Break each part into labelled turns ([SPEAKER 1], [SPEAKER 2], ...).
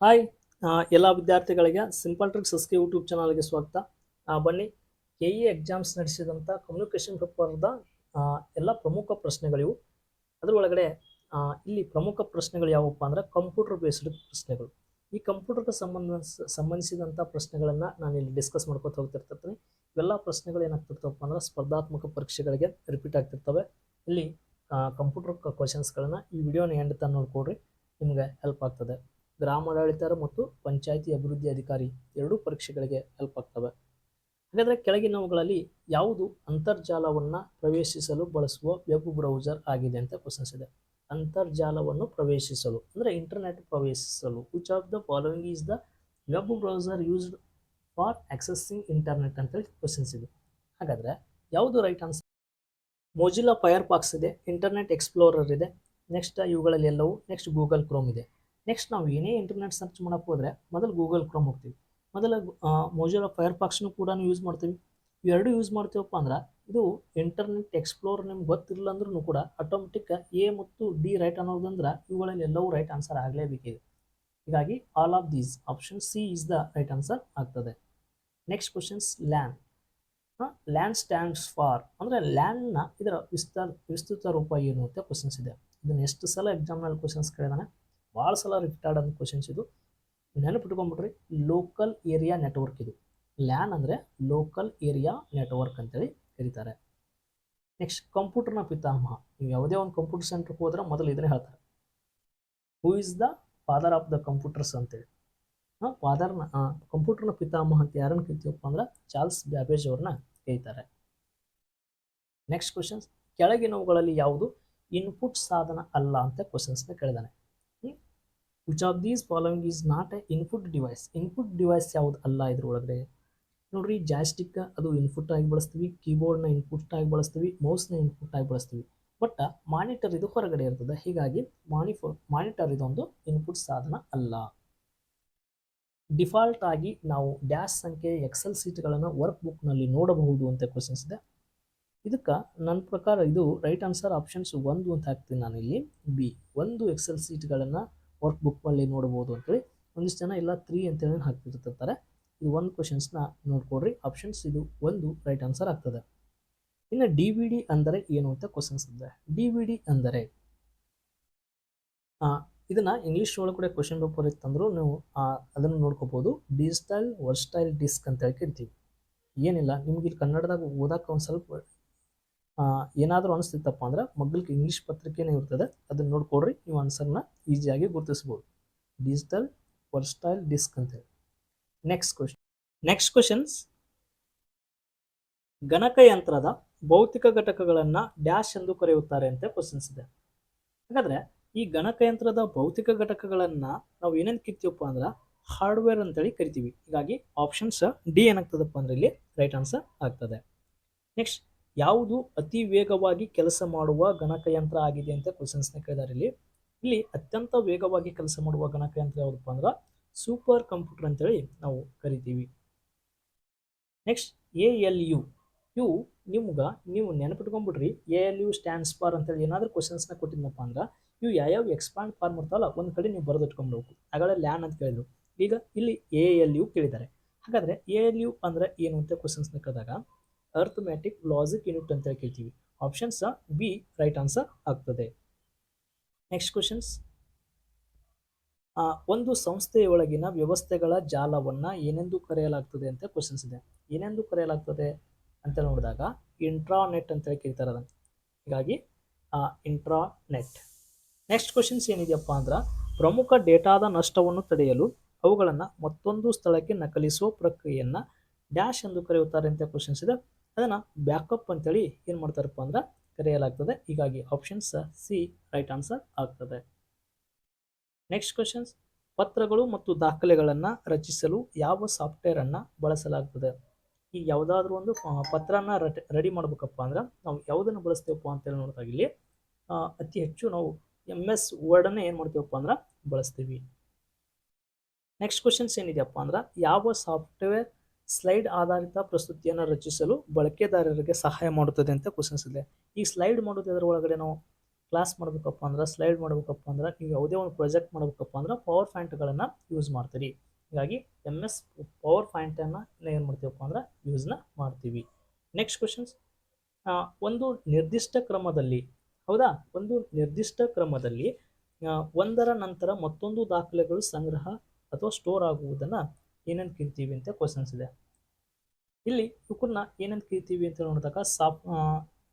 [SPEAKER 1] Hi ಎಲ್ಲ ವಿದ್ಯಾರ್ಥಿಗಳಿಗೆ simple tricks ಸಸ್ಕಿ YouTube ಚಾನಲ್ಗೆ ಸ್ವಾಗತ. ಬನ್ನಿ. ಕೆ ಇ ಎಕ್ಸಾಮ್ಸ್ ನಡೆಸಿದಂಥ ಕಮ್ಯುನಿಕೇಷನ್ ಪೇಪರ್ದ ಎಲ್ಲ ಪ್ರಮುಖ ಪ್ರಶ್ನೆಗಳಿವು ಅದರೊಳಗಡೆ ಇಲ್ಲಿ ಪ್ರಮುಖ ಪ್ರಶ್ನೆಗಳು ಯಾವಪ್ಪ ಅಂದ್ರೆ ಕಂಪ್ಯೂಟರ್ ಬೇಸ್ಡ್ ಪ್ರಶ್ನೆಗಳು. ಈ ಕಂಪ್ಯೂಟರ್ಗೆ ಸಂಬಂಧ ಸಂಬಂಧಿಸಿದಂಥ ಪ್ರಶ್ನೆಗಳನ್ನು ನಾನು ಇಲ್ಲಿ ಡಿಸ್ಕಸ್ ಮಾಡ್ಕೋತ ಹೋಗ್ತಿರ್ತೀನಿ. ಇವೆಲ್ಲ ಪ್ರಶ್ನೆಗಳು ಏನಾಗ್ತಿರ್ತವಪ್ಪ ಅಂದ್ರೆ ಸ್ಪರ್ಧಾತ್ಮಕ ಪರೀಕ್ಷೆಗಳಿಗೆ ರಿಪೀಟ್ ಆಗ್ತಿರ್ತವೆ. ಇಲ್ಲಿ ಕಂಪ್ಯೂಟರ್ ಕ್ವಶನ್ಸ್ಗಳನ್ನು ಈ ವಿಡಿಯೋನ ಎಂಡ್ ತನಕ ನೋಡ್ಕೊಡ್ರಿ ನಿಮಗೆ ಹೆಲ್ಪ್ ಆಗ್ತದೆ. ಗ್ರಾಮಾಡಳಿತ ಮತ್ತು ಪಂಚಾಯಿತಿ ಅಭಿವೃದ್ಧಿ ಅಧಿಕಾರಿ ಎರಡೂ ಪರೀಕ್ಷೆಗಳಿಗೆ ಹೆಲ್ಪ್ ಆಗ್ತವೆ. ಹಾಗಾದರೆ ಕೆಳಗಿನವುಗಳಲ್ಲಿ ಯಾವುದು ಅಂತರ್ಜಾಲವನ್ನು ಪ್ರವೇಶಿಸಲು ಬಳಸುವ ವೆಬ್ ಬ್ರೌಸರ್ ಆಗಿದೆ ಅಂತ ಕ್ವಶನ್ಸ್ ಇದೆ. ಅಂತರ್ಜಾಲವನ್ನು ಪ್ರವೇಶಿಸಲು, ಅಂದರೆ ಇಂಟರ್ನೆಟ್ ಪ್ರವೇಶಿಸಲು which of the following is the web browser used for accessing internet ಅಂತೇಳಿ ಕ್ವಶನ್ಸ್ ಇದೆ. ಹಾಗಾದರೆ ಯಾವುದು right answer Mozilla Firefox ಇದೆ ಇಂಟರ್ನೆಟ್ ಎಕ್ಸ್ಪ್ಲೋರರ್ ಇದೆ ನೆಕ್ಸ್ಟ್ ಇವುಗಳಲ್ಲಿ ಎಲ್ಲವೂ ನೆಕ್ಸ್ಟ್ ಗೂಗಲ್ ಕ್ರೋಮ್ ಇದೆ. ನೆಕ್ಸ್ಟ್ ನಾವು ಏನೇ ಇಂಟರ್ನೆಟ್ ಸರ್ಚ್ ಮಾಡೋಕ್ಕೆ ಹೋದರೆ ಮೊದಲು ಗೂಗಲ್ ಕ್ರೋಮ್ ಹೋಗ್ತೀವಿ ಮೊದಲು ಮೊಜಿಲಾ ಫೈರ್ ಪಾಕ್ಸ್ನು ಕೂಡ ಯೂಸ್ ಮಾಡ್ತೀವಿ. ಇವೆರಡು ಯೂಸ್ ಮಾಡ್ತೀವಪ್ಪ ಅಂದ್ರೆ ಇದು ಇಂಟರ್ನೆಟ್ ಎಕ್ಸ್ಪ್ಲೋರ್ ನಿಮ್ಗೆ ಗೊತ್ತಿರಲಿಲ್ಲ ಅಂದ್ರೂ ಕೂಡ ಆಟೋಮೆಟಿಕ್ ಎ ಮತ್ತು ಡಿ ರೈಟ್ ಅನ್ನೋದಂದ್ರೆ ಇವುಗಳಲ್ಲಿ ಎಲ್ಲವೂ ರೈಟ್ ಆನ್ಸರ್ ಆಗಲೇಬೇಕಿದೆ ಹೀಗಾಗಿ all of these option C is the right answer ಆಗ್ತದೆ. Next questions LAN land stands for ಅಂದರೆ ಲ್ಯಾಂಡ್ನ ಇದರ ವಿಸ್ತಾರ ವಿಸ್ತೃತ ರೂಪ ಏನು ಅಂತ ಕ್ವಶನ್ಸ್ ಇದೆ. ಇದನ್ನು ಎಷ್ಟು ಸಲ ಎಕ್ಸಾಮ್ನಲ್ಲಿ ಕ್ವಶನ್ಸ್ ಕೇಳಿದಾನೆ? ಭಾಳ ಸಲ ರಿಪೀಟ್ ಆಡೋದು ಕ್ವಶನ್ಸ್ ಇದು. ನೆನಪಿಟ್ಕೊಂಡ್ಬಿಟ್ರಿ ಲೋಕಲ್ ಏರಿಯಾ ನೆಟ್ವರ್ಕ್ ಇದು. ಲ್ಯಾನ್ ಅಂದರೆ ಲೋಕಲ್ ಏರಿಯಾ ನೆಟ್ವರ್ಕ್ ಅಂತೇಳಿ ಕರೀತಾರೆ. ನೆಕ್ಸ್ಟ್ ಕಂಪ್ಯೂಟರ್ನ ಪಿತಾಮಹ. ನೀವು ಯಾವುದೇ ಒಂದು ಕಂಪ್ಯೂಟರ್ ಸೆಂಟ್ರಿಗೆ ಹೋದ್ರೆ ಮೊದಲು ಇದನ್ನೇ ಹೇಳ್ತಾರೆ. Who is the father of the computers ಅಂತೇಳಿ. ಹಾಂ ಫಾದರ್ನ ಕಂಪ್ಯೂಟರ್ನ ಪಿತಾಮಹ ಅಂತ ಯಾರನ್ನು ಕರಿತೀವಪ್ಪ ಅಂದ್ರೆ ಚಾರ್ಲ್ಸ್ ಬ್ಯಾಬೇಜ್ ಅವ್ರನ್ನ ಕರೀತಾರೆ. ನೆಕ್ಸ್ಟ್ ಕ್ವಶನ್ಸ್ ಕೆಳಗಿನವುಗಳಲ್ಲಿ ಯಾವುದು? ಇನ್ಪುಟ್ ಸಾಧನ ಅಲ್ಲ ಅಂತ ಕ್ವಶನ್ಸ್ನ ಕೇಳಿದಾನೆ. Which of these following is not a input device input device ಯಾವುದು? ಅಲ್ಲ ಇದ್ರೊಳಗಡೆ ನೋಡ್ರಿ ಜಾಸ್ಟಿಕ್ ಅದು ಇನ್ಪುಟ್ ಆಗಿ ಬಳಸ್ತೀವಿ. ಕೀಬೋರ್ಡ್ನ ಇನ್ಪುಟ್ ಆಗಿ ಬಳಸ್ತೀವಿ. ಮೌಸ್ನ ಇನ್ಪುಟ್ ಆಗಿ ಬಳಸ್ತೀವಿ. ಬಟ್ ಮಾನಿಟರ್ ಇದು ಹೊರಗಡೆ ಇರ್ತದೆ. ಹೀಗಾಗಿ ಮಾನಿಫೋ ಮಾನಿಟರ್ ಇದೊಂದು ಇನ್ಪುಟ್ ಸಾಧನ ಅಲ್ಲ. ಡಿಫಾಲ್ಟ್ ಆಗಿ ನಾವು ಡ್ಯಾಶ್ ಸಂಖ್ಯೆ ಎಕ್ಸೆಲ್ ಸೀಟ್ಗಳನ್ನು ವರ್ಕ್ ಬುಕ್ನಲ್ಲಿ ನೋಡಬಹುದು ಅಂತ ಕ್ವಶನ್ಸ್ ಇದೆ. ಇದಕ್ಕೆ ನನ್ನ ಪ್ರಕಾರ ಇದು ರೈಟ್ ಆನ್ಸರ್ ಆಪ್ಷನ್ಸ್ ಒಂದು ಅಂತ ಹಾಕ್ತೀನಿ ನಾನು ಇಲ್ಲಿ ಬಿ ಒಂದು ಎಕ್ಸೆಲ್ ಸೀಟ್ಗಳನ್ನು ವರ್ಕ್ ಬುಕ್ನಲ್ಲಿ ನೋಡ್ಬೋದು ಅಂತೇಳಿ ಒಂದಿಷ್ಟು ಜನ ಇಲ್ಲ ತ್ರೀ ಅಂತೇಳಿ ಹಾಕ್ಬಿಟ್ಟಿರ್ತಾರೆ. ಇದು ಒಂದು ಕ್ವಶನ್ಸ್ನ ನೋಡ್ಕೊಡ್ರಿ ಆಪ್ಷನ್ಸ್ ಇದು ಒಂದು ರೈಟ್ ಆನ್ಸರ್ ಆಗ್ತದೆ. ಇನ್ನು ಡಿ ವಿ ಡಿ ಅಂದರೆ ಏನು ಅಂತ ಕ್ವಶನ್ಸ್ ಇದೆ. ಡಿ ವಿ ಡಿ ಅಂದರೆ ಇದನ್ನ ಇಂಗ್ಲೀಷ್ ಕೂಡ ಕ್ವಶನ್ ಪೇಪರ್ ಇತ್ತಂದ್ರೂ ನೀವು ಅದನ್ನು ನೋಡ್ಕೋಬೋದು. ಡಿಜಿಟಲ್ ವರ್ಸ್ಟೈಲ್ ಡಿಸ್ಕ್ ಅಂತ ಹೇಳಿ ಏನಿಲ್ಲ, ನಿಮ್ಗೆ ಇಲ್ಲಿ ಕನ್ನಡದಾಗ ಓದಕ್ಕೆ ಒಂದು ಸ್ವಲ್ಪ ಏನಾದರೂ ಅನಿಸ್ತಿತ್ತಪ್ಪ ಅಂದ್ರೆ ಮಗ್ಗಲಿಗೆ ಇಂಗ್ಲೀಷ್ ಪತ್ರಿಕೆನೇ ಇರ್ತದೆ, ಅದನ್ನು ನೋಡ್ಕೊಡ್ರಿ ನೀವು ಆನ್ಸರ್ನ ಈಸಿಯಾಗಿ ಗುರುತಿಸ್ಬೋದು. ಡಿಜಿಟಲ್ ವರ್ಸ್ಟೈಲ್ ಡಿಸ್ಕ್ ಅಂತೇಳಿ ನೆಕ್ಸ್ಟ್ ಕ್ವಶನ್ ನೆಕ್ಸ್ಟ್ ಕ್ವಶನ್ಸ್ ಗಣಕಯಂತ್ರದ ಭೌತಿಕ ಘಟಕಗಳನ್ನು ಡ್ಯಾಶ್ ಎಂದು ಕರೆಯುತ್ತಾರೆ ಅಂತ ಕ್ವಶನ್ಸ್ ಇದೆ. ಹಾಗಾದ್ರೆ ಈ ಗಣಕಯಂತ್ರದ ಭೌತಿಕ ಘಟಕಗಳನ್ನು ನಾವು ಏನೇನು ಕಿತ್ತೀವಪ್ಪ ಅಂದ್ರೆ ಹಾರ್ಡ್ವೇರ್ ಅಂತೇಳಿ ಕರಿತೀವಿ. ಹೀಗಾಗಿ ಆಪ್ಷನ್ಸ್ ಡಿ ಏನಾಗ್ತದಪ್ಪ ಅಂದ್ರೆ ಇಲ್ಲಿ ರೈಟ್ ಆನ್ಸರ್ ಆಗ್ತದೆ. ನೆಕ್ಸ್ಟ್ ಯಾವುದು ಅತಿ ವೇಗವಾಗಿ ಕೆಲಸ ಮಾಡುವ ಗಣಕಯಂತ್ರ ಆಗಿದೆ ಅಂತ ಕ್ವಶನ್ಸ್ನ ಕೇಳಿದಾರೆ ಇಲ್ಲಿ. ಇಲ್ಲಿ ಅತ್ಯಂತ ವೇಗವಾಗಿ ಕೆಲಸ ಮಾಡುವ ಗಣಕಯಂತ್ರ ಯಾವುದಪ್ಪ ಅಂದ್ರೆ ಸೂಪರ್ ಕಂಪ್ಯೂಟರ್ ಅಂತೇಳಿ ನಾವು ಕರಿತೀವಿ. Next A L U U ನಿಮ್ಗೆ ನೀವು ನೆನಪಿಟ್ಕೊಂಡ್ಬಿಡ್ರಿ A L U stands for ಅಂತೇಳಿ ಏನಾದರೂ ಕ್ವಶನ್ಸ್ನ ಕೊಟ್ಟಿದ್ನಪ್ಪ ಅಂದ್ರೆ ಇವು ಯಾವ್ಯಾವ ಎಕ್ಸ್ಪಾಂಡ್ ಫಾರ್ಮ್ ಇರ್ತಾವಲ್ಲ ಒಂದು ಕಡೆ ನೀವು ಬರೆದಿಟ್ಕೊಂಡ್ಬೇಕು ಆಗಲೇ ಲ್ಯಾನ್ ಅಂತ ಕೇಳಿದ್ರು. ಈಗ ಇಲ್ಲಿ ಎ ಎಲ್ ಯು ಕೇಳಿದ್ದಾರೆ ಹಾಗಾದರೆ ಎ ಎಲ್ ಯು ಅಂದರೆ ಏನು ಅಂತ ಕ್ವಶನ್ಸ್ನ ಕೇಳಿದಾಗ ಅರ್ಥಮ್ಯಾಟಿಕ್ ಲಾಜಿಕ್ ಯೂನಿಟ್ ಅಂತ ಕೇಳ್ತೀವಿ ಆಪ್ಷನ್ಸ್ ಬಿ ರೈಟ್ ಆನ್ಸರ್ ಆಗ್ತದೆ. ನೆಕ್ಸ್ಟ್ ಕ್ವಶನ್ಸ್ ಒಂದು ಸಂಸ್ಥೆಯೊಳಗಿನ ವ್ಯವಸ್ಥೆಗಳ ಜಾಲವನ್ನು ಏನೆಂದು ಕರೆಯಲಾಗ್ತದೆ ಅಂತ ಕ್ವಶನ್ಸ್ ಇದೆ. ಏನೆಂದು ಕರೆಯಲಾಗ್ತದೆ ಅಂತ ನೋಡಿದಾಗ ಇಂಟ್ರಾನೆಟ್ ಅಂತ ಕೇಳ್ತಾರೆ ಅದನ್ನು ಹೀಗಾಗಿ ಇಂಟ್ರಾನೆಟ್ ನೆಕ್ಸ್ಟ್ ಕ್ವಶನ್ಸ್ ಏನಿದೆಯಪ್ಪ ಅಂದ್ರೆ ಪ್ರಮುಖ ಡೇಟಾದ ನಷ್ಟವನ್ನು ತಡೆಯಲು ಅವುಗಳನ್ನು ಮತ್ತೊಂದು ಸ್ಥಳಕ್ಕೆ ನಕಲಿಸುವ ಪ್ರಕ್ರಿಯೆಯನ್ನು ಡ್ಯಾಶ್ ಎಂದು ಕರೆಯುತ್ತಾರೆ ಅಂತ ಕ್ವಶನ್ಸ್ ಇದೆ. ಅದನ್ನು ಬ್ಯಾಕಪ್ ಅಂತೇಳಿ ಏನು ಮಾಡ್ತಾರಪ್ಪ ಅಂದ್ರೆ ಕರೆಯಲಾಗ್ತದೆ. ಹೀಗಾಗಿ ಆಪ್ಷನ್ಸ್ ಸಿ ರೈಟ್ ಆನ್ಸರ್ ಆಗ್ತದೆ. ನೆಕ್ಸ್ಟ್ ಕ್ವಶನ್ಸ್ ಪತ್ರಗಳು ಮತ್ತು ದಾಖಲೆಗಳನ್ನು ರಚಿಸಲು ಯಾವ ಸಾಫ್ಟ್ವೇರನ್ನು ಬಳಸಲಾಗ್ತದೆ? ಈ ಯಾವುದಾದ್ರೂ ಒಂದು ಪತ್ರನ ರೆಡಿ ಮಾಡ್ಬೇಕಪ್ಪ ಅಂದ್ರೆ ನಾವು ಯಾವುದನ್ನು ಬಳಸ್ತೇವಪ್ಪ ಅಂತೇಳಿ ನೋಡಿದಾಗ ಇಲ್ಲಿ ಅತಿ ಹೆಚ್ಚು ನಾವು ಎಂ ಎಸ್ ವರ್ಡನ್ನು ಏನು ಮಾಡ್ತೀವಪ್ಪ ಅಂದ್ರೆ ಬಳಸ್ತೀವಿ. ನೆಕ್ಸ್ಟ್ ಕ್ವಶನ್ಸ್ ಏನಿದೆಯಪ್ಪ ಅಂದ್ರೆ ಯಾವ ಸಾಫ್ಟ್ವೇರ್ ಸ್ಲೈಡ್ ಆಧಾರಿತ ಪ್ರಸ್ತುತಿಯನ್ನು ರಚಿಸಲು ಬಳಕೆದಾರರಿಗೆ ಸಹಾಯ ಮಾಡುತ್ತದೆ ಅಂತ ಕ್ವಶನ್ಸ್ ಇದೆ. ಈ ಸ್ಲೈಡ್ ಮಾಡೋದು ಅದರ ಒಳಗಡೆ ನಾವು ಕ್ಲಾಸ್ ಮಾಡಬೇಕಪ್ಪ ಅಂದ್ರೆ ಸ್ಲೈಡ್ ಮಾಡಬೇಕಪ್ಪ ಅಂದ್ರೆ, ನೀವು ಯಾವುದೇ ಒಂದು ಪ್ರಾಜೆಕ್ಟ್ ಮಾಡಬೇಕಪ್ಪ ಅಂದ್ರೆ ಪವರ್ ಫ್ಯಾಂಟ್ಗಳನ್ನು ಯೂಸ್ ಮಾಡ್ತೀರಿ. ಹೀಗಾಗಿ ಎಂ ಎಸ್ ಪವರ್ ಫ್ಯಾಂಟನ್ನು ಏನು ಮಾಡ್ತೀವಪ್ಪ ಅಂದ್ರೆ ಯೂಸ್ನ ಮಾಡ್ತೀವಿ. ನೆಕ್ಸ್ಟ್ ಕ್ವಶನ್ಸ್ ಒಂದು ನಿರ್ದಿಷ್ಟ ಕ್ರಮದಲ್ಲಿ, ಹೌದಾ? ಒಂದು ನಿರ್ದಿಷ್ಟ ಕ್ರಮದಲ್ಲಿ ಒಂದರ ನಂತರ ಮತ್ತೊಂದು ದಾಖಲೆಗಳು ಸಂಗ್ರಹ ಅಥವಾ ಸ್ಟೋರ್ ಆಗುವುದನ್ನು ಏನಂತ ಕರಿತೀವಿ ಅಂತ ಕ್ವಶನ್ಸ್ ಇದೆ. ಇಲ್ಲಿ ಇವಕ್ಕನ್ನ ಏನಂತ ಕರಿತೀವಿ ಅಂತ ನೋಡಿದಾಗ ಸಾಫ್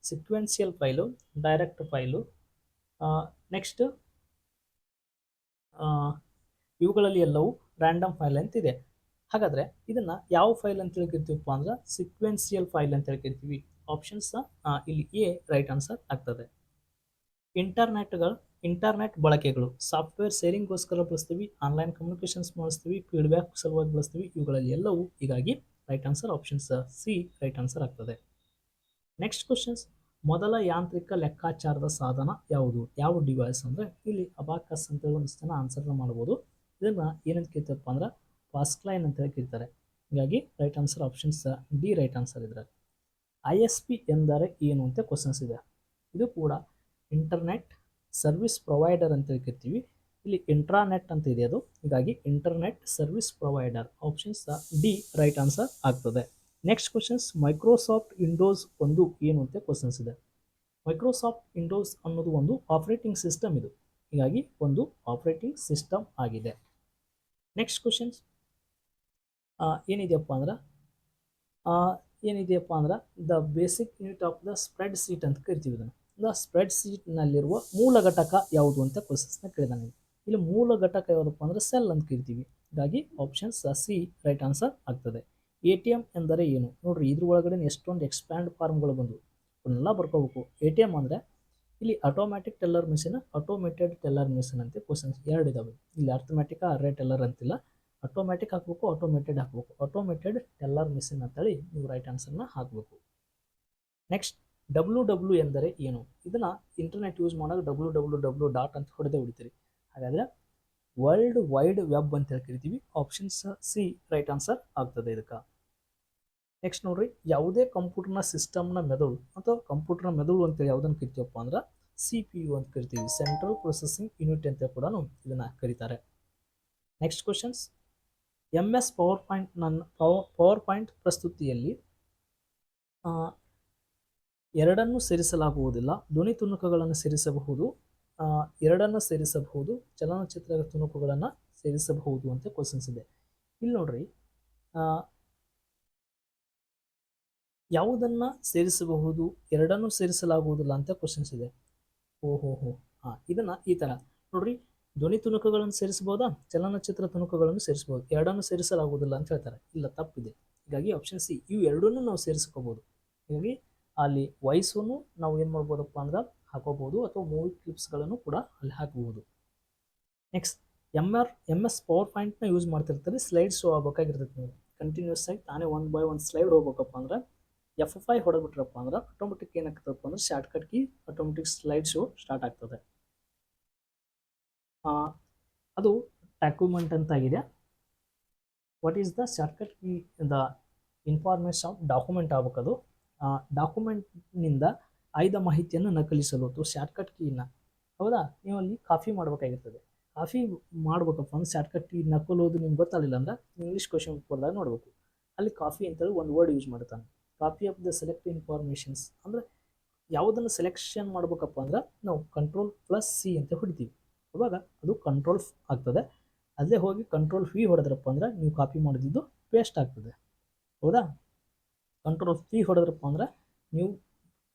[SPEAKER 1] sequential file direct file next ಇವುಗಳಲ್ಲಿ ಎಲ್ಲವೂ ರ್ಯಾಂಡಮ್ ಫೈಲ್ ಅಂತ ಇದೆ. ಹಾಗಾದ್ರೆ ಇದನ್ನ ಯಾವ ಫೈಲ್ ಅಂತ ಹೇಳ್ಕಿರ್ತೀವಪ್ಪ ಕರಿತೀವಪ್ಪ ಅಂದ್ರೆ ಸಿಕ್ವೆನ್ಸಿಯಲ್ ಫೈಲ್ ಅಂತ ಹೇಳ್ಕಿರ್ತೀವಿ. ಕರಿತೀವಿ ಆಪ್ಷನ್ಸ್ ಇಲ್ಲಿ ಎ ರೈಟ್ ಆನ್ಸರ್ ಆಗ್ತದೆ. ಇಂಟರ್ನೆಟ್ಗಳು ಇಂಟರ್ನೆಟ್ ಬಳಕೆಗಳು, ಸಾಫ್ಟ್ವೇರ್ ಶೇರಿಂಗ್ಗೋಸ್ಕರ ಬಳಸ್ತೀವಿ, ಆನ್ಲೈನ್ ಕಮ್ಯುನಿಕೇಶನ್ಸ್ ಬಳಸ್ತೀವಿ, ಫೀಡ್ಬ್ಯಾಕ್ ಸಲುವಾಗಿ ಬಳಸ್ತೀವಿ, ಇವುಗಳಲ್ಲಿ ಎಲ್ಲವೂ ಹೀಗಾಗಿ right answer options C right answer ಆಗ್ತದೆ. ನೆಕ್ಸ್ಟ್ ಕ್ವಶನ್ಸ್ ಮೊದಲ ಯಾಂತ್ರಿಕ ಲೆಕ್ಕಾಚಾರದ ಸಾಧನ ಯಾವುದು? ಯಾವ ಡಿವೈಸ್ ಅಂದರೆ ಇಲ್ಲಿ ಅಬಾಕಸ್ ಅಂತ ಹೇಳಿ ಒಂದಿಷ್ಟು ಜನ ಆನ್ಸರ್ನ ಮಾಡ್ಬೋದು. ಇದನ್ನು ಏನಂತ ಕೇಳ್ತಪ್ಪ ಅಂದ್ರೆ ಪಾಸ್ಕ್ಲೈನ್ ಅಂತ ಹೇಳಿ ಕೇಳ್ತಾರೆ. ಹೀಗಾಗಿ right answer options D right answer ಇದ್ರೆ. ಐ ಎಸ್ ಪಿ ಎಂದರೆ ಏನು ಅಂತ ಕ್ವಶನ್ಸ್ ಇದೆ. ಇದು ಕೂಡ ಇಂಟರ್ನೆಟ್ ಸರ್ವಿಸ್ ಪ್ರೊವೈಡರ್ ಅಂತ ಕರಿತೀವಿ ಇಲ್ಲಿ ಇಂಟ್ರಾನೆಟ್ ಅಂತ ಇದೆ ಅದು. ಹೀಗಾಗಿ internet service provider options D right answer ಆಗ್ತದೆ. ನೆಕ್ಸ್ಟ್ ಕ್ವಶನ್ಸ್ ಮೈಕ್ರೋಸಾಫ್ಟ್ ವಿಂಡೋಸ್ ಒಂದು ಏನು ಅಂತ ಕ್ವಶನ್ಸ್ ಇದೆ. ಮೈಕ್ರೋಸಾಫ್ಟ್ ವಿಂಡೋಸ್ ಅನ್ನೋದು ಒಂದು ಆಪರೇಟಿಂಗ್ ಸಿಸ್ಟಮ್ ಇದು. ಹೀಗಾಗಿ ಒಂದು ಆಪರೇಟಿಂಗ್ ಸಿಸ್ಟಮ್ ಆಗಿದೆ. ನೆಕ್ಸ್ಟ್ ಕ್ವಶನ್ಸ್ ಏನಿದೆಯಪ್ಪ ಅಂದ್ರೆ ಏನಿದೆಯಪ್ಪ ಅಂದ್ರೆ the basic unit of the spread sheet ಅಂತ ಕರಿತೀವಿ ಇದನ್ನು. ದ ಸ್ಪ್ರೆಡ್ ಸೀಟ್ನಲ್ಲಿರುವ ಮೂಲ ಘಟಕ ಯಾವುದು ಅಂತ ಕ್ವಶನ್ಸ್ನ ಕೇಳಿದಾನೆ ಇಲ್ಲಿ ಮೂಲ ಘಟಕ ಯಾವುದಪ್ಪ ಅಂದರೆ ಸೆಲ್ ಅಂತ ಕರಿತೀವಿ ಹೀಗಾಗಿ ಆಪ್ಷನ್ಸ್ ಸಿ ರೈಟ್ ಆನ್ಸರ್ ಆಗ್ತದೆ. ಎ ಟಿ ಎಂ ಎಂದರೆ ಏನು? ನೋಡ್ರಿ ಇದ್ರ ಒಳಗಡೆ ಎಷ್ಟೊಂದು ಎಕ್ಸ್ಪ್ಯಾಂಡ್ ಫಾರ್ಮ್ಗಳು ಬಂದವು. ಅವನ್ನೆಲ್ಲ ಬರ್ಕೋಬೇಕು. ಎ ಟಿ ಎಂ ಅಂದರೆ ಇಲ್ಲಿ automatic teller machine automated teller machine ಅಂತ ಕ್ವಶನ್ಸ್ ಎರಡು ಇದಾವೆ. ಇಲ್ಲಿ ಅರ್ಥಮ್ಯಾಟಿಕ್ ಅರೇ ಟೆಲ್ಲರ್ ಅಂತಿಲ್ಲ. ಆಟೋಮ್ಯಾಟಿಕ್ ಹಾಕ್ಬೇಕು ಆಟೋಮೇಟೆಡ್ ಹಾಕ್ಬೇಕು. ಆಟೋಮೇಟೆಡ್ ಟೆಲ್ಲರ್ ಮಿಷಿನ್ ಅಂತೇಳಿ ನೀವು ರೈಟ್ ಆನ್ಸರ್ನ ಹಾಕಬೇಕು. ನೆಕ್ಸ್ಟ್ ಡಬ್ಲ್ಯೂ ಡಬ್ಲ್ಯೂ ಎಂದರೆ ಏನು? ಇದನ್ನು ಇಂಟರ್ನೆಟ್ ಯೂಸ್ ಮಾಡೋದು ಡಬ್ಲ್ಯೂ ಡಬ್ಲ್ಯೂ ಡಬ್ಲ್ಯೂ ಡಾಟ್ ಅಂತ ಹೊಡೆದೇ ಹೊಡಿತೀರಿ ಹಾಗಾದರೆ ವರ್ಲ್ಡ್ ವೈಡ್ ವೆಬ್ ಅಂತ ಹೇಳಿ ಕರಿತೀವಿ. ಆಪ್ಷನ್ಸ್ ಸಿ ರೈಟ್ ಆನ್ಸರ್ ಆಗ್ತದೆ ಇದಕ್ಕೆ. ನೆಕ್ಸ್ಟ್ ನೋಡ್ರಿ, ಯಾವುದೇ ಕಂಪ್ಯೂಟರ್ನ ಸಿಸ್ಟಮ್ನ ಮೆದುಳು ಅಥವಾ ಕಂಪ್ಯೂಟರ್ನ ಮೆದುಳು ಅಂತೇಳಿ ಯಾವುದನ್ನು ಕರಿತೀವಪ್ಪ ಅಂದ್ರೆ ಸಿ ಪಿ ಯು ಅಂತ ಕರಿತೀವಿ. ಸೆಂಟ್ರಲ್ ಪ್ರೊಸೆಸಿಂಗ್ ಯೂನಿಟ್ ಅಂತ ಕೂಡ ಇದನ್ನು ಕರೀತಾರೆ. Next questions M S power point ನನ್ನ ಪವರ್ ಪವರ್ ಪಾಯಿಂಟ್ ಪ್ರಸ್ತುತಿಯಲ್ಲಿ ಎರಡನ್ನು ಸೇರಿಸಲಾಗುವುದಿಲ್ಲ. ಧ್ವನಿ ತುಣುಕುಗಳನ್ನು ಸೇರಿಸಬಹುದು. ಎರಡನ್ನು ಸೇರಿಸಬಹುದು. ಚಲನಚಿತ್ರ ತುಣುಕುಗಳನ್ನು ಸೇರಿಸಬಹುದು ಅಂತ ಕ್ವಶನ್ಸ್ ಇದೆ. ಇಲ್ಲಿ ನೋಡ್ರಿ ಯಾವುದನ್ನ ಸೇರಿಸಬಹುದು, ಎರಡನ್ನು ಸೇರಿಸಲಾಗುವುದಿಲ್ಲ ಅಂತ ಕ್ವಶನ್ಸ್ ಇದೆ. ಓಹೋ ಹೋ ಹಾ ಇದನ್ನ ಈ ತರ. ನೋಡ್ರಿ, ಧ್ವನಿ ತುಣುಕುಗಳನ್ನು ಸೇರಿಸಬಹುದಾ? ಚಲನಚಿತ್ರ ತುಣುಕುಗಳನ್ನು ಸೇರಿಸಬಹುದು. ಎರಡನ್ನು ಸೇರಿಸಲಾಗುವುದಿಲ್ಲ ಅಂತ ಹೇಳ್ತಾರೆ. ಇಲ್ಲ, ತಪ್ಪಿದೆ. ಹೀಗಾಗಿ ಆಪ್ಷನ್ ಸಿ ಇವು ಎರಡನ್ನೂ ನಾವು ಸೇರಿಸ್ಕೋಬಹುದು. ಹೀಗಾಗಿ ಅಲ್ಲಿ ವಾಯ್ಸನ್ನು ನಾವು ಏನು ಮಾಡ್ಬೋದಪ್ಪ ಅಂದ್ರೆ ಹಾಕೋಬಹುದು ಅಥವಾ ಮೂವಿ ಕ್ಲಿಪ್ಸ್ಗಳನ್ನು ಕೂಡ ಅಲ್ಲಿ ಹಾಕಬಹುದು next M R M S power ಪಾಯಿಂಟ್ನ ಯೂಸ್ ಮಾಡ್ತಿರ್ತಾರೆ ಸ್ಲೈಡ್ ಶೋ ಆಗ್ಬೇಕಾಗಿರ್ತೈತೆ ನೀವು ಕಂಟಿನ್ಯೂಸ್ ಆಗಿ ತಾನೇ ಒನ್ ಬೈ ಒನ್ ಸ್ಲೈಡ್ ಹೋಗ್ಬೇಕಪ್ಪ ಅಂದ್ರೆ ಎಫ್ ಎಫ್ ಐ ಹೊಡೆದ್ಬಿಟ್ರಪ್ಪ ಅಂದ್ರೆ ಆಟೋಮೆಟಿಕ್ ಏನಾಗ್ತದಪ್ಪ ಅಂದ್ರೆ short cut key automatic slide show start ಆಗ್ತದೆ ಅದು ಡಾಕ್ಯುಮೆಂಟ್ ಅಂತ ಆಗಿದೆ. What is the shortcut key the information document ಆಗ್ಬೇಕದು. ಡಾಕ್ಯುಮೆಂಟ್ನಿಂದ ಆಯ್ದ ಮಾಹಿತಿಯನ್ನು ನಕಲಿಸಲು ಅಥವಾ ಶಾರ್ಟ್ಕಟ್ ಕೀನ ಹೌದಾ? ನೀವು ಅಲ್ಲಿ ಕಾಫಿ ಮಾಡಬೇಕಾಗಿರ್ತದೆ. ಕಾಫಿ ಮಾಡ್ಬೇಕಪ್ಪ ಅಂದ್ರೆ ಶಾರ್ಟ್ಕಟ್ ಕೀ ನಕಲೋದು ನಿಮ್ಗೆ ಗೊತ್ತಾಗಲಿಲ್ಲ ಅಂದ್ರೆ ಇಂಗ್ಲೀಷ್ ಕ್ವಶನ್ ಪೇಪರ್ದಾಗ ನೋಡಬೇಕು. ಅಲ್ಲಿ ಕಾಫಿ ಅಂತೇಳಿ ಒಂದು ವರ್ಡ್ ಯೂಸ್ ಮಾಡ್ತಾನೆ. Copy of the select informations ಅಂದರೆ ಯಾವುದನ್ನು ಸೆಲೆಕ್ಷನ್ ಮಾಡ್ಬೇಕಪ್ಪ ಅಂದ್ರೆ ನಾವು ಕಂಟ್ರೋಲ್ ಪ್ಲಸ್ ಸಿ ಅಂತ ಹೊಡಿತೀವಿ. ಅವಾಗ ಅದು ಕಂಟ್ರೋಲ್ ಆಗ್ತದೆ. ಅಲ್ಲೇ ಹೋಗಿ ಕಂಟ್ರೋಲ್ ಫಿ ಹೊಡೆದ್ರಪ್ಪ ಅಂದ್ರೆ ನೀವು ಕಾಪಿ ಮಾಡಿದ್ದು ಪೇಸ್ಟ್ ಆಗ್ತದೆ. ಹೌದಾ? ಕಂಟ್ರೋಲ್ ಪಿ ಹೊಡೆದ್ರಪ್ಪ ಅಂದ್ರೆ ನೀವು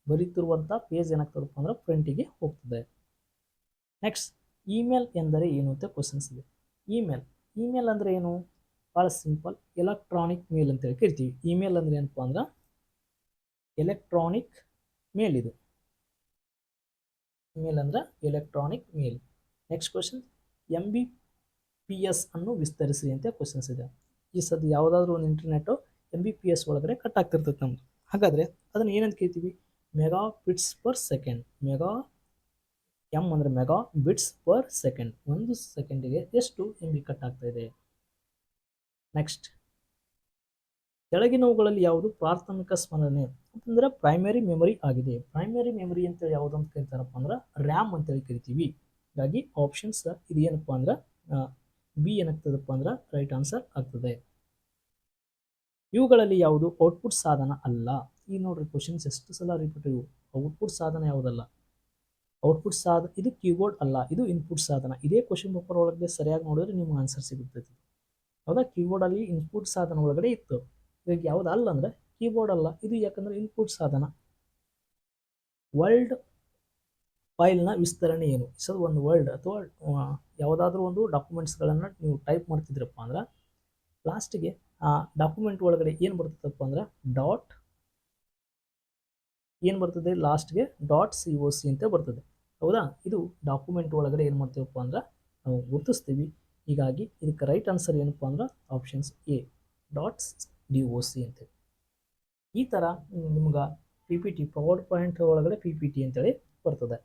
[SPEAKER 1] ಬರೀತಿರುವಂಥ ಪೇಜ್ ಏನಾಗ್ತದಪ್ಪ ಅಂದ್ರೆ ಪ್ರಿಂಟಿಗೆ ಹೋಗ್ತದೆ. ನೆಕ್ಸ್ಟ್ ಇಮೇಲ್ ಎಂದರೆ ಏನು ಅಂತ ಕ್ವಶನ್ಸ್ ಇದೆ. ಇಮೇಲ್ ಇಮೇಲ್ ಅಂದರೆ ಏನು? ಭಾಳ ಸಿಂಪಲ್ ಎಲೆಕ್ಟ್ರಾನಿಕ್ ಮೇಲ್ ಅಂತೇಳಿ ಕರಿತೀವಿ. ಇಮೇಲ್ ಅಂದರೆ ಏನಪ್ಪ ಅಂದ್ರೆ ಎಲೆಕ್ಟ್ರಾನಿಕ್ ಮೇಲ್ ಇದು. ಇಮೇಲ್ ಅಂದ್ರೆ electronic mail next question M B P S ಅನ್ನು ವಿಸ್ತರಿಸಿ ಅಂತ ಕ್ವಶನ್ಸ್ ಇದೆ. ಈ ಸದ್ಯ ಯಾವುದಾದ್ರೂ ಒಂದು internet M B P S ಒಳಗಡೆ ಕಟ್ ಆಗ್ತಿರ್ತೈತೆ ನಮ್ಮದು ಹಾಗಾದರೆ ಅದನ್ನು ಏನಂತ ಕೇಳ್ತೀವಿ? Mega bits per second mega M ಅಂದರೆ ಮೆಗಾ ಬಿಟ್ಸ್ ಪರ್ ಸೆಕೆಂಡ್ ಒಂದು ಸೆಕೆಂಡಿಗೆ ಎಷ್ಟು ಎಂ ಬಿ ಕಟ್ ಆಗ್ತಾ ಇದೆ? ನೆಕ್ಸ್ಟ್ ಕೆಳಗಿನವುಗಳಲ್ಲಿ ಯಾವುದು? ಪ್ರಾಥಮಿಕ ಸ್ಮರಣೆ ಅಂತಂದ್ರೆ ಪ್ರೈಮರಿ ಮೆಮೊರಿ ಆಗಿದೆ. ಪ್ರೈಮರಿ ಮೆಮೊರಿ ಅಂತೇಳಿ ಯಾವುದು ಅಂತ ಕರಿತಾರಪ್ಪ ಅಂದ್ರೆ ರ್ಯಾಮ್ ಅಂತೇಳಿ ಕರಿತೀವಿ. ಹೀಗಾಗಿ ಆಪ್ಷನ್ಸ್ ಇದು ಏನಪ್ಪ ಅಂದ್ರೆ ಬಿ ಏನಾಗ್ತದಪ್ಪ ಅಂದ್ರೆ ರೈಟ್ ಆನ್ಸರ್ ಆಗ್ತದೆ. ಇವುಗಳಲ್ಲಿ ಯಾವುದು? ಔಟ್ಪುಟ್ ಸಾಧನ ಅಲ್ಲ. ಈ ನೋಡ್ರಿ ಕ್ವಶನ್ಸ್ ಎಷ್ಟು ಸಲ ರಿಪೀಟ್ ಇವು? ಔಟ್ಪುಟ್ ಸಾಧನ ಯಾವುದಲ್ಲ? ಔಟ್ಪುಟ್ ಸಾಧ, ಇದು ಕೀಬೋರ್ಡ್ ಅಲ್ಲ, ಇದು ಇನ್ಪುಟ್ ಸಾಧನ. ಇದೇ ಕ್ವಶನ್ ಪೇಪರ್ ಒಳಗಡೆ ಸರಿಯಾಗಿ ನೋಡಿದ್ರೆ ನಿಮ್ಗೆ ಆನ್ಸರ್ ಸಿಗುತ್ತೆ ಹೌದಾ? ಕೀಬೋರ್ಡಲ್ಲಿ ಇನ್ಪುಟ್ ಸಾಧನ ಒಳಗಡೆ ಇತ್ತು. ಇವಾಗ ಯಾವ್ದು ಅಲ್ಲ ಅಂದ್ರೆ ಕೀಬೋರ್ಡ್ ಅಲ್ಲ. ಇದು ಯಾಕಂದ್ರೆ ಇನ್ಪುಟ್ ಸಾಧನ. ವರ್ಲ್ಡ್ ಫೈಲ್ನ ವಿಸ್ತರಣೆ ಏನು? ಸರ್ ಒಂದು ವರ್ಲ್ಡ್ ಅಥವಾ ಯಾವುದಾದ್ರೂ ಒಂದು ಡಾಕ್ಯುಮೆಂಟ್ಸ್ಗಳನ್ನು ನೀವು ಟೈಪ್ ಮಾಡ್ತಿದ್ರಪ್ಪ ಅಂದ್ರೆ ಲಾಸ್ಟಿಗೆ ಡಾಕ್ಯುಮೆಂಟ್ ಒಳಗಡೆ ಏನು ಬರ್ತದಪ್ಪ ಅಂದ್ರೆ ಡಾಟ್ ಏನು ಬರ್ತದೆ? ಲಾಸ್ಟ್ಗೆ ಡಾಟ್ ಸಿ ಒ ಸಿ ಅಂತ ಬರ್ತದೆ. ಹೌದಾ? ಇದು ಡಾಕ್ಯುಮೆಂಟ್ ಒಳಗಡೆ ಏನು ಮಾಡ್ತೀವಪ್ಪ ಅಂದ್ರೆ ನಾವು ಗುರುತಿಸ್ತೀವಿ. ಹೀಗಾಗಿ ಇದಕ್ಕೆ ರೈಟ್ ಆನ್ಸರ್ ಏನಪ್ಪ ಅಂದ್ರೆ options A dots D O C ಅಂತೇಳಿ. ಈ ಥರ ನಿಮ್ಗೆ P P T power point ಒಳಗಡೆ ಪಿ ಪಿ ಟಿ ಅಂತೇಳಿ ಬರ್ತದೆ.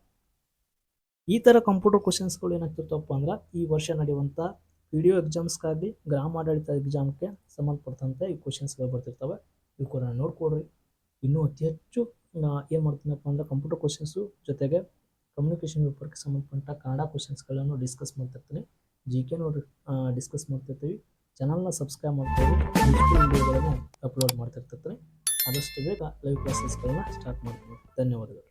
[SPEAKER 1] ಈ ಥರ ಕಂಪ್ಯೂಟರ್ ಕ್ವಶನ್ಸ್ಗಳು ಏನಾಗ್ತಿರ್ತವಪ್ಪ ಅಂದ್ರೆ ಈ ವರ್ಷ ನಡೆಯುವಂಥ ಪಿ ಡಿ ಒ ಎಕ್ಸಾಮ್ಸ್ಗಾಗಲಿ ಗ್ರಾಮ ಆಡಳಿತ ಎಕ್ಸಾಮ್ಗೆ ಸಂಬಂಧಪಟ್ಟಂತೆ ಈ ಕ್ವಶನ್ಸ್ಗಳು ಬರ್ತಿರ್ತವೆ. ಇವು ಕೂಡ ನೋಡ್ಕೊಡ್ರಿ. ಇನ್ನೂ ಅತಿ ಹೆಚ್ಚು ಏನು ಮಾಡ್ತೀನಪ್ಪ ಅಂದ್ರೆ ಕಂಪ್ಯೂಟರ್ ಕ್ವಶನ್ಸು ಜೊತೆಗೆ ಕಮ್ಯುನಿಕೇಷನ್ ಪೇಪರ್ಗೆ ಸಂಬಂಧಪಟ್ಟ ಕನ್ನಡ ಕ್ವಶನ್ಸ್ಗಳನ್ನು ಡಿಸ್ಕಸ್ ಮಾಡ್ತಿರ್ತೀನಿ. ಜಿ ಕೆ ನೋಡಿ ಡಿಸ್ಕಸ್ ಮಾಡ್ತಿರ್ತೀವಿ. ಚಾನಲ್ನ ಸಬ್ಸ್ಕ್ರೈಬ್ ಮಾಡ್ತೀವಿ ವಿಡಿಯೋಗಳನ್ನು ಅಪ್ಲೋಡ್ ಮಾಡ್ತಿರ್ತಿರ್ತೀನಿ. ಆದಷ್ಟು ಬೇಗ ಲೈವ್ ಕ್ಲಾಸಸ್ಗಳನ್ನ ಸ್ಟಾರ್ಟ್ ಮಾಡ್ತೀನಿ. ಧನ್ಯವಾದಗಳು.